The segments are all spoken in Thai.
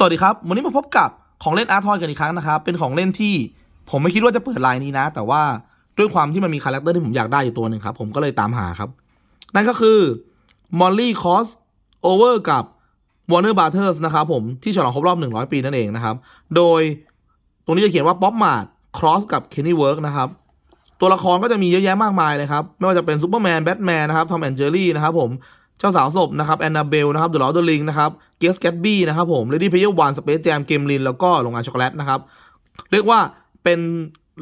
สวัสดีครับ วันนี้มาพบกับของเล่นอาร์ทอยกันอีกครั้งนะครับ เป็นของเล่นที่ผมไม่คิดว่าจะเปิดลายนี้นะ แต่ว่าด้วยความที่มันมีคาแรคเตอร์ที่ผมอยากได้อยู่ตัวหนึ่งครับ ผมก็เลยตามหาครับ นั่นก็คือ Molly Cross Over กับ Warner Brothers นะครับผมที่ฉลองครบรอบ 100 ปีนั่นเองนะครับ โดยตรงนี้จะเขียนว่า Pop Mart Cross กับ Kenny Work นะครับ ตัวละครก็จะมีเยอะแยะมากมายเลยครับ ไม่ว่าจะเป็นซูเปอร์แมนแบทแมนนะครับทอมแอนเจอรี่นะครับผม เจ้าสาวศพนะครับแอนนาเบลนะครับเดอะลอร์ดลิงนะครับเกสแกตบี้นะครับผมเลดี้เพย์วันสเปซแจมเกมลินแล้วก็โรงงานช็อกโกแลตนะครับเรียกว่าเป็น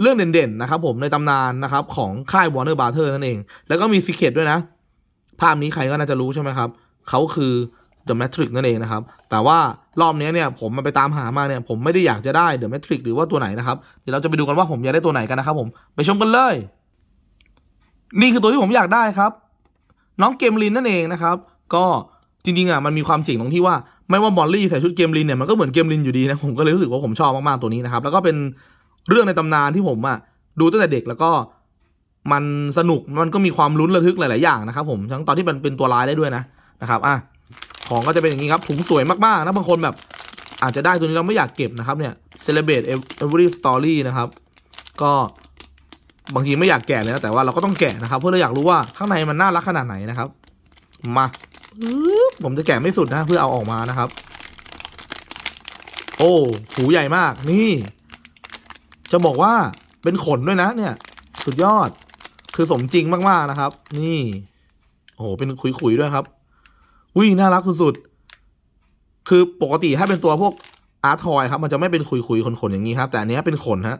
เรื่องเด่นๆนะครับผมในตำนานนะครับของค่ายวอร์เนอร์บาร์เทอร์นั่นเอง แล้วก็มีซีเคดด้วยนะ ภาพนี้ใครก็น่าจะรู้ใช่ไหมครับเขาคือ The Matrix นั่นเองนะครับ แต่ว่ารอบนี้เนี่ยผมมาไปตามหามาเนี่ยผมไม่ได้อยากจะได้ The Matrix หรือว่าตัวไหนนะครับ เดี๋ยวเราจะไปดูกันว่าผมอยากได้ตัวไหนกันนะครับผม ไปชมกันเลย นี่คือตัวที่ผมอยากได้ครับ น้องเกมลินนั่นเองนะครับ ก็จริงๆอะมันมีความเจ๋งตรงที่ว่าไม่ว่าบอลลี่ใส่ชุดเกมลินเนี่ยมันก็เหมือนเกมลินอยู่ดีนะผมก็เลยรู้สึกว่าผมชอบมากๆตัวนี้นะครับแล้วก็เป็นเรื่องในตำนานที่ผมอะดูตั้งแต่เด็กแล้วก็มันสนุกมันก็มีความลุ้นระทึกหลาย ๆ อย่างนะครับผมทั้งตอนที่มันเป็นตัวร้ายได้ด้วยนะนะครับอะของก็จะเป็นอย่างนี้ครับถุงสวยมากๆนะบางคนแบบอาจจะได้ตัวนี้เราไม่อยากเก็บนะครับเนี่ย celebrate every story นะครับ ก็ บางทีไม่อยากแกะเลยนะแต่ว่าเราก็ต้องแกะนะครับ เพื่อเราอยากรู้ว่าข้างในมันน่ารักขนาดไหนนะครับ มาผมจะแกะไม่สุดนะเพื่อเอาออกมานะครับ โอ้หูใหญ่มาก นี่ จะบอกว่าเป็นขนด้วยนะ เนี่ย สุดยอด คือสมจริงมากๆนะครับ นี่ โอ้โหเป็นขุยๆด้วยครับอุ้ยน่ารักสุดๆคือปกติถ้าเป็นตัวพวกอาร์ทอยครับ มันจะไม่เป็นขุยๆขนๆอย่างนี้ครับ แต่อันเนี้ยเป็นขนฮะ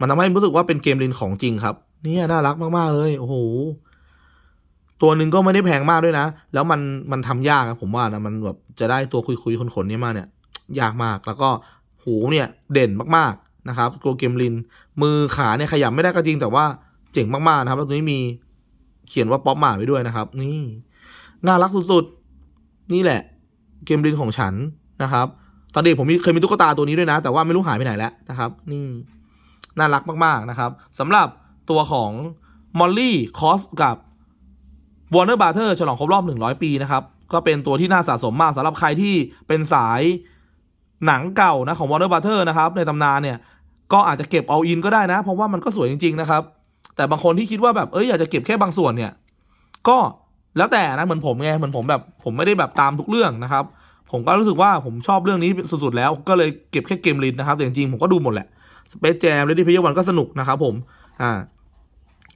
มันทำให้รู้สึกว่าเป็นเกมลินของจริงครับ เนี่ยน่ารักมากๆเลย โอ้โห ตัวหนึ่งก็ไม่ได้แพงมากด้วยนะ แล้วมันมันทำยากอะผมว่านะมันแบบจะได้ตัวคุยๆขนๆนี้มาเนี่ย ยากมากแล้วก็หูเนี่ยเด่นมากๆนะครับตัวเกมลิน มือขาเนี่ยขยับไม่ได้ก็จริงแต่ว่าเจ๋งมากๆนะครับแล้วตัวนี้มีเขียนว่าป๊อปมาไว้ด้วยนะครับ นี่น่ารักสุดๆ นี่แหละ เกมลินของฉันนะครับ ตอนเด็กผมมีเคยมีตุ๊กตาตัวนี้ด้วยนะ แต่ว่าไม่รู้หายไปไหนแล้วนะครับ นี่ น่ารักมากๆนะครับสำหรับตัวของมอลลี่คอสกับ Warner b r o t h e r ฉลองครบรอบ 100 ปีนะครับก็เป็นตัวที่น่าสะสมมากสำหรับใครที่เป็นสายหนังเก่านะของ Warner b r o t h e r นะครับในตำนานเนี่ยก็อาจจะเก็บเอาอินก็ได้นะ เพราะว่ามันก็สวยจริง ๆ นะครับ แต่บางคนที่คิดว่าแบบเอ้ยอยากจะเก็บแค่บางส่วนเนี่ย ก็แล้วแต่นะเหมือนผมไงเหมือนผมแบบผมไม่ได้แบบตามทุกเรื่องนะครับ ผมก็รู้สึกว่าผมชอบเรื่องนี้สุดๆแล้วก็เลยเก็บแค่เกมลินนะครับแต่จริงๆผมก็ดูหมดแหละ สเปซแจมเลดี้เพย์วันก็สนุกนะครับผมอ่า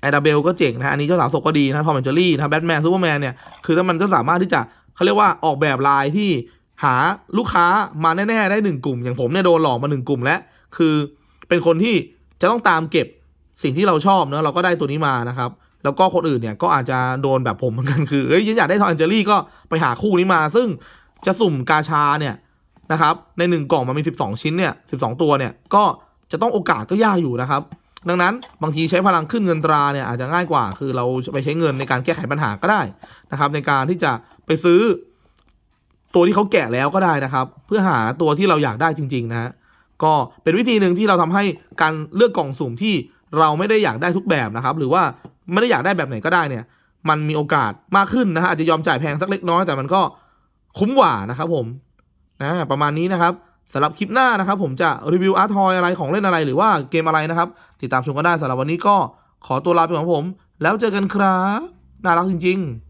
แอดาเบลก็เจ๋งนะอันนี้เจ้าสาวศพก็ดีนะทอมแอนเจอรี่นะแบทแมนซูเปอร์แมนเนี่ยคือถ้ามันก็สามารถที่จะเขาเรียกว่าออกแบบลายที่หาลูกค้ามาแน่ๆได้หนึ่งกลุ่ม อย่างผมเนี่ยโดนหลอกมาหนึ่งกลุ่มแล้วคือเป็นคนที่จะต้องตามเก็บสิ่งที่เราชอบเนอะเราก็ได้ตัวนี้มานะครับ แล้วก็คนอื่นเนี่ยก็อาจจะโดนแบบผมเหมือนกันคือเอ้ยอยากได้ทอมแอนเจอรี่ก็ไปหาคู่นี้มา ซึ่งจะสุ่มกาชาเนี่ยนะครับในหนึ่งกล่องมันมี 12 ชิ้นเนี่ย12 ตัวเนี่ยก็ จะต้องโอกาสก็ยากอยู่นะครับ ดังนั้นบางทีใช้พลังขึ้นเงินตราเนี่ยอาจจะง่ายกว่า คือเราไปใช้เงินในการแก้ไขปัญหาก็ได้นะครับ ในการที่จะไปซื้อ ตัวที่เขาแกะแล้วก็ได้นะครับ เพื่อหาตัวที่เราอยากได้จริง ๆ นะฮะก็เป็นวิธีหนึ่งที่เราทำให้การเลือกกล่องสุ่มที่เราไม่ได้อยากได้ทุกแบบนะครับ หรือว่าไม่ได้อยากได้แบบไหนก็ได้เนี่ย มันมีโอกาสมากขึ้นนะฮะอาจจะยอมจ่ายแพงสักเล็กน้อยแต่มันก็คุ้มกว่านะครับผมนะประมาณนี้นะครับ สำหรับคลิปหน้านะครับ ผมจะรีวิวอาร์ทอยอะไรของเล่นอะไรหรือว่าเกมอะไรนะครับ ติดตามชมกันได้สำหรับวันนี้ก็ขอตัวลาไปของผม แล้วเจอกันครับ น่ารักจริง ๆ